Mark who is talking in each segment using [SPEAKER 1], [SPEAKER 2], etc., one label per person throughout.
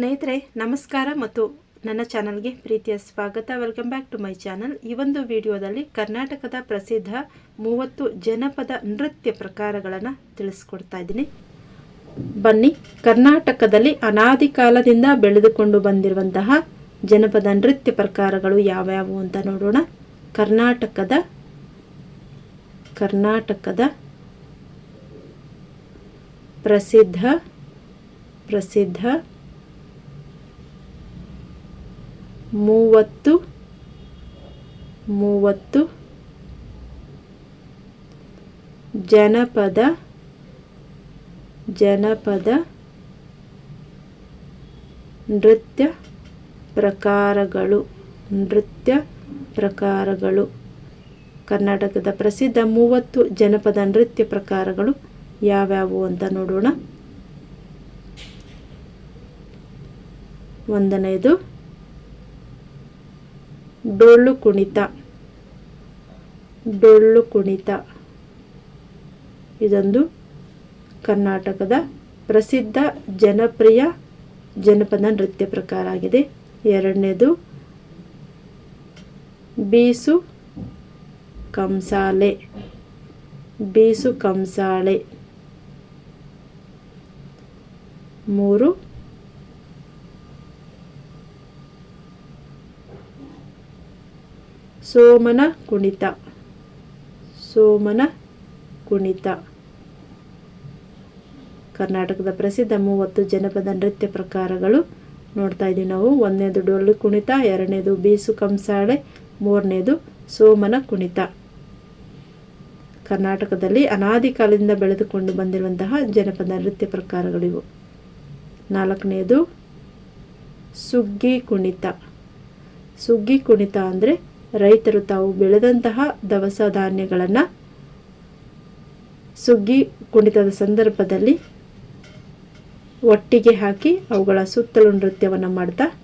[SPEAKER 1] ಸ್ನೇಹಿತರೆ, ನಮಸ್ಕಾರ ಮತ್ತು ನನ್ನ ಚಾನಲ್ಗೆ ಪ್ರೀತಿಯ ಸ್ವಾಗತ. Welcome back to my channel ಈ ಒಂದು ವಿಡಿಯೋದಲ್ಲಿ ಕರ್ನಾಟಕದ ಪ್ರಸಿದ್ಧ ಮೂವತ್ತು ಜನಪದ ನೃತ್ಯ ಪ್ರಕಾರಗಳನ್ನು ತಿಳಿಸ್ಕೊಡ್ತಾ ಇದ್ದೀನಿ. ಬನ್ನಿ, ಕರ್ನಾಟಕದಲ್ಲಿ ಅನಾದಿ ಕಾಲದಿಂದ ಬೆಳೆದುಕೊಂಡು ಬಂದಿರುವಂತಹ ಜನಪದ ನೃತ್ಯ ಪ್ರಕಾರಗಳು ಯಾವ್ಯಾವು ಅಂತ ನೋಡೋಣ. ಕರ್ನಾಟಕದ ಕರ್ನಾಟಕದ ಪ್ರಸಿದ್ಧ ಪ್ರಸಿದ್ಧ ಮೂವತ್ತು ಮೂವತ್ತು, ಜನಪದ ಜನಪದ, ನೃತ್ಯ ಪ್ರಕಾರಗಳು ನೃತ್ಯ ಪ್ರಕಾರಗಳು. ಕರ್ನಾಟಕದ ಪ್ರಸಿದ್ಧ ಮೂವತ್ತು ಜನಪದ ನೃತ್ಯ ಪ್ರಕಾರಗಳು ಯಾವ್ಯಾವು ಅಂತ ನೋಡೋಣ. ಒಂದನೆಯದು ಡೊಳ್ಳು ಕುಣಿತ. ಡೊಳ್ಳು ಕುಣಿತ. ಇದೊಂದು ಕರ್ನಾಟಕದ ಪ್ರಸಿದ್ಧ ಜನಪ್ರಿಯ ಜನಪದ ನೃತ್ಯ ಪ್ರಕಾರ ಆಗಿದೆ. ಎರಡನೇದು ಬೀಸು ಕಂಸಾಳೆ ಬೀಸು ಕಂಸಾಳೆ ಮೂರು ಸೋಮನ ಕುಣಿತ. ಸೋಮನ ಕುಣಿತ. ಕರ್ನಾಟಕದ ಪ್ರಸಿದ್ಧ ಮೂವತ್ತು ಜನಪದ ನೃತ್ಯ ಪ್ರಕಾರಗಳು ನೋಡ್ತಾ ಇದ್ದೀವಿ ನಾವು. ಒಂದನೇದು ಡೊಳ್ಳು ಕುಣಿತ, ಎರಡನೇದು ಬೀಸು ಕಂಸಾಳೆ, ಮೂರನೇದು ಸೋಮನ ಕುಣಿತ. ಕರ್ನಾಟಕದಲ್ಲಿ ಅನಾದಿ ಕಾಲದಿಂದ ಬೆಳೆದುಕೊಂಡು ಬಂದಿರುವಂತಹ ಜನಪದ ನೃತ್ಯ ಪ್ರಕಾರಗಳಿವು. ನಾಲ್ಕನೇದು ಸುಗ್ಗಿ ಕುಣಿತ. ಸುಗ್ಗಿ ಕುಣಿತ ಅಂದರೆ ರೈತರು ತಾವು ಬೆಳೆದಂತಹ ದವಸ ಧಾನ್ಯಗಳನ್ನು ಸುಗ್ಗಿ ಕುಣಿತದ ಸಂದರ್ಭದಲ್ಲಿ ಒಟ್ಟಿಗೆ ಹಾಕಿ ಅವುಗಳ ಸುತ್ತಲೂ ನೃತ್ಯವನ್ನು ಮಾಡ್ತಾ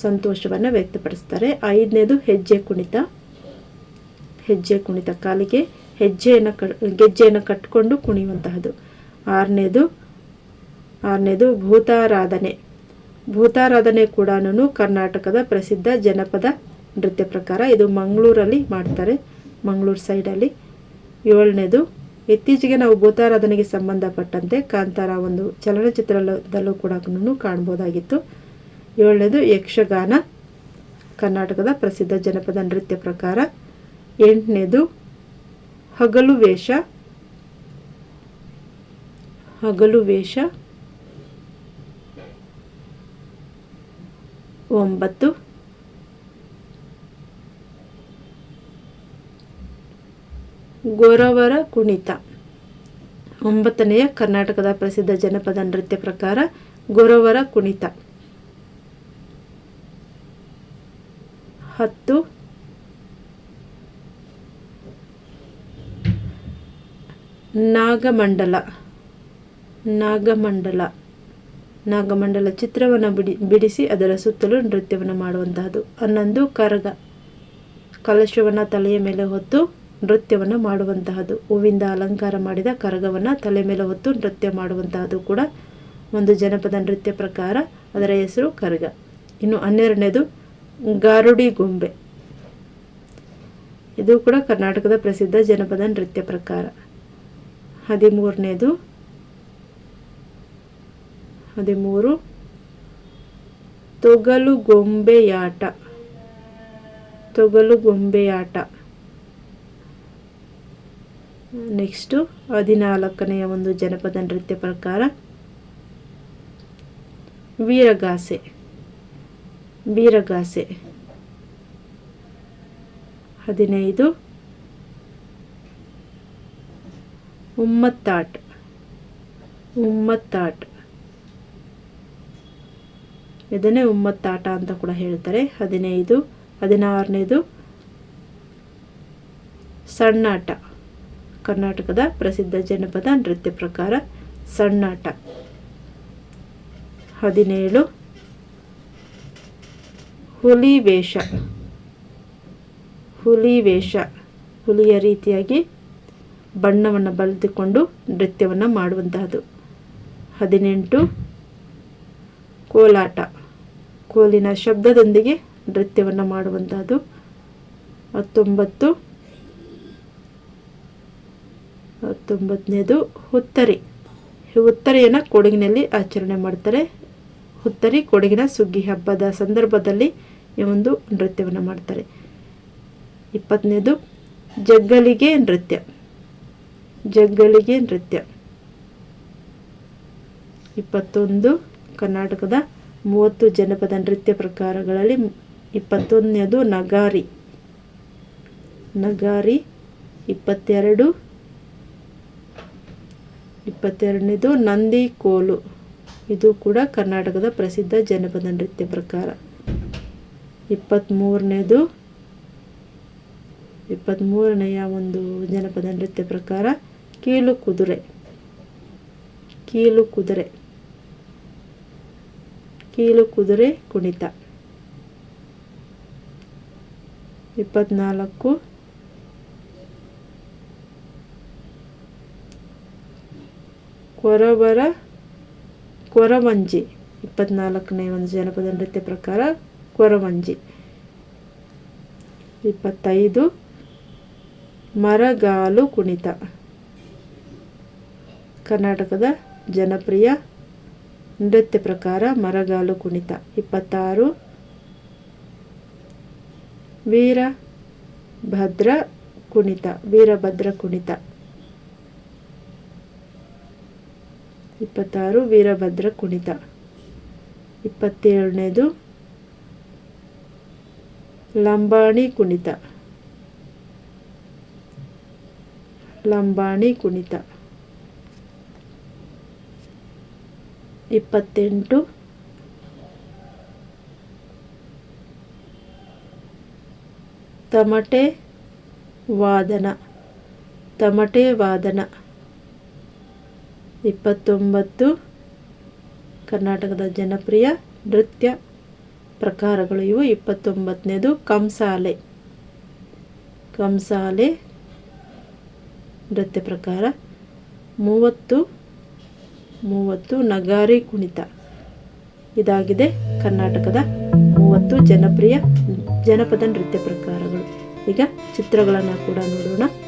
[SPEAKER 1] ಸಂತೋಷವನ್ನು ವ್ಯಕ್ತಪಡಿಸ್ತಾರೆ. ಐದನೇದು ಹೆಜ್ಜೆ ಕುಣಿತ. ಹೆಜ್ಜೆ ಕುಣಿತ ಕಾಲಿಗೆ ಹೆಜ್ಜೆಯನ್ನು ಕ, ಗೆಜ್ಜೆಯನ್ನು ಕಟ್ಟಿಕೊಂಡು ಕುಣಿಯುವಂತಹದ್ದು. ಆರನೇದು ಆರನೇದು ಭೂತಾರಾಧನೆ. ಭೂತಾರಾಧನೆ ಕೂಡ ಕರ್ನಾಟಕದ ಪ್ರಸಿದ್ಧ ಜನಪದ ನೃತ್ಯ ಪ್ರಕಾರ ಇದು ಮಂಗಳೂರಲ್ಲಿ ಮಾಡ್ತಾರೆ. ಮಂಗಳೂರು ಸೈಡಲ್ಲಿ. ಏಳನೇದು, ಇತ್ತೀಚೆಗೆ ನಾವು ಭೂತಾರಾಧನೆಗೆ ಸಂಬಂಧಪಟ್ಟಂತೆ ಕಾಂತಾರ ಒಂದು ಚಲನಚಿತ್ರದಲ್ಲೂ ಕೂಡ ಕಾಣ್ಬೋದಾಗಿತ್ತು. ಏಳನೇದು, ಯಕ್ಷಗಾನ, ಕರ್ನಾಟಕದ ಪ್ರಸಿದ್ಧ ಜನಪದ ನೃತ್ಯ ಪ್ರಕಾರ. ಎಂಟನೇದು, ಹಗಲು ವೇಷ ಹಗಲು ವೇಷ ಒಂಬತ್ತು. ಗೊರವರ ಕುಣಿತ. ಒಂಬತ್ತನೆಯ ಕರ್ನಾಟಕದ ಪ್ರಸಿದ್ಧ ಜನಪದ ನೃತ್ಯ ಪ್ರಕಾರ ಗೊರವರ ಕುಣಿತ. ಹತ್ತು. ನಾಗಮಂಡಲ. ನಾಗಮಂಡಲ. ನಾಗಮಂಡಲ ಚಿತ್ರವನ್ನು ಬಿಡಿ, ಬಿಡಿಸಿ ಅದರ ಸುತ್ತಲೂ ನೃತ್ಯವನ್ನು ಮಾಡುವಂತಹದ್ದು. ಹನ್ನೊಂದು ಕರಗ. ಕಲಶವನ್ನು ತಲೆಯ ಮೇಲೆ ಹೊತ್ತು ನೃತ್ಯವನ್ನು ಮಾಡುವಂತಹದ್ದು. ಹೂವಿಂದ ಅಲಂಕಾರ ಮಾಡಿದ ಕರಗವನ್ನು ತಲೆ ಮೇಲೆ ಹೊತ್ತು ನೃತ್ಯ ಮಾಡುವಂತಹದ್ದು ಕೂಡ ಒಂದು ಜನಪದ ನೃತ್ಯ ಪ್ರಕಾರ ಅದರ ಹೆಸರು ಕರಗ. ಇನ್ನು ಹನ್ನೆರಡನೇದು ಗಾರುಡಿ ಗೊಂಬೆ. ಇದು ಕೂಡ ಕರ್ನಾಟಕದ ಪ್ರಸಿದ್ಧ ಜನಪದ ನೃತ್ಯ ಪ್ರಕಾರ. ಹದಿಮೂರನೇದು ಹದಿಮೂರು. ತೊಗಲು ಗೊಂಬೆಯಾಟ ತೊಗಲು ಗೊಂಬೆಯಾಟ ನೆಕ್ಸ್ಟು ಹದಿನಾಲ್ಕನೆಯ ಒಂದು ಜನಪದ ನೃತ್ಯ ಪ್ರಕಾರ. ವೀರಗಾಸೆ. ವೀರಗಾಸೆ. ಹದಿನೈದು. ಉಮ್ಮತ್ತಾಟ್. ಉಮ್ಮತ್ತಾಟ್. ಇದನ್ನೇ ಉಮ್ಮತ್ತಾಟ ಅಂತ ಕೂಡ ಹೇಳ್ತಾರೆ. ಹದಿನೈದು, ಹದಿನಾರನೇದು ಸಣ್ಣಾಟ. ಕರ್ನಾಟಕದ ಪ್ರಸಿದ್ಧ ಜನಪದ ನೃತ್ಯ ಪ್ರಕಾರ ಸಣ್ಣಾಟ. ಹದಿನೇಳು ಹುಲಿ ವೇಷ ಹುಲಿ ವೇಷ ಹುಲಿಯ ರೀತಿಯಾಗಿ ಬಣ್ಣವನ್ನು ಬಳಿದುಕೊಂಡು ನೃತ್ಯವನ್ನು ಮಾಡುವಂತಹದ್ದು. ಹದಿನೆಂಟು, ಕೋಲಾಟ. ಕೋಲಿನ ಶಬ್ದದೊಂದಿಗೆ ನೃತ್ಯವನ್ನು ಮಾಡುವಂಥದ್ದು ಹತ್ತೊಂಬತ್ತು. ಹತ್ತೊಂಬತ್ತನೇದು ಹುತ್ತರಿ. ಹುತ್ತರಿಯನ್ನು ಕೊಡಗಿನಲ್ಲಿ ಆಚರಣೆ ಮಾಡ್ತಾರೆ. ಹುತ್ತರಿ ಕೊಡಗಿನ ಸುಗ್ಗಿ ಹಬ್ಬದ ಸಂದರ್ಭದಲ್ಲಿ ಈ ಒಂದು ನೃತ್ಯವನ್ನು ಮಾಡ್ತಾರೆ. ಇಪ್ಪತ್ತನೇದು ಜಗ್ಗಲಿಗೆ ನೃತ್ಯ. ಜಗ್ಗಲಿಗೆ ನೃತ್ಯ. ಇಪ್ಪತ್ತೊಂದು ಕರ್ನಾಟಕದ ಮೂವತ್ತು ಜನಪದ ನೃತ್ಯ ಪ್ರಕಾರಗಳಲ್ಲಿ ಇಪ್ಪತ್ತೊಂದನೇದು ನಗಾರಿ. ನಗಾರಿ, ಇಪ್ಪತ್ತೆರಡು, ಇಪ್ಪತ್ತೆರಡನೇದು ನಂದಿ ಕೋಲು ಇದು ಕೂಡ ಕರ್ನಾಟಕದ ಪ್ರಸಿದ್ಧ ಜನಪದ ನೃತ್ಯ ಪ್ರಕಾರ. ಇಪ್ಪತ್ತ್ಮೂರನೇದು, ಇಪ್ಪತ್ತ್ಮೂರನೆಯ ಒಂದು ಜನಪದ ನೃತ್ಯ ಪ್ರಕಾರ ಕೀಲು ಕುದುರೆ. ಕೀಲು ಕುದುರೆ. ಕೀಲು ಕುದುರೆ ಕುಣಿತ. ಇಪ್ಪತ್ನಾಲ್ಕು. ಕೊರಬರ, ಕೊರವಂಜಿ. ಇಪ್ಪತ್ನಾಲ್ಕನೇ ಒಂದು ಜನಪದ ನೃತ್ಯ ಪ್ರಕಾರ ಕೊರವಂಜಿ. ಇಪ್ಪತ್ತೈದು. ಮರಗಾಲು ಕುಣಿತ. ಕರ್ನಾಟಕದ ಜನಪ್ರಿಯ ನೃತ್ಯ ಪ್ರಕಾರ ಮರಗಾಲು ಕುಣಿತ. ಇಪ್ಪತ್ತಾರು. ವೀರಭದ್ರ ಕುಣಿತ. ವೀರಭದ್ರ ಕುಣಿತ. ಇಪ್ಪತ್ತಾರು. ವೀರಭದ್ರ ಕುಣಿತ. ಇಪ್ಪತ್ತೇಳನೇದು. ಲಂಬಾಣಿ ಕುಣಿತ. ಲಂಬಾಣಿ ಕುಣಿತ. ಇಪ್ಪತ್ತೆಂಟು. ತಮಟೆ ವಾದನ. ತಮಟೆ ವಾದನ. ಇಪ್ಪತ್ತೊಂಬತ್ತು. ಕರ್ನಾಟಕದ ಜನಪ್ರಿಯ ನೃತ್ಯ ಪ್ರಕಾರಗಳು ಇವು. ಇಪ್ಪತ್ತೊಂಬತ್ತನೇದು ಕಂಸಾಲೆ. ಕಂಸಾಲೆ ನೃತ್ಯ ಪ್ರಕಾರ ಮೂವತ್ತು ಮೂವತ್ತು ನಗಾರಿ ಕುಣಿತ. ಇದಾಗಿದೆ ಕರ್ನಾಟಕದ ಮೂವತ್ತು ಜನಪ್ರಿಯ ಜನಪದ ನೃತ್ಯ ಪ್ರಕಾರಗಳು. ಈಗ ಚಿತ್ರಗಳನ್ನು ಕೂಡ ನೋಡೋಣ.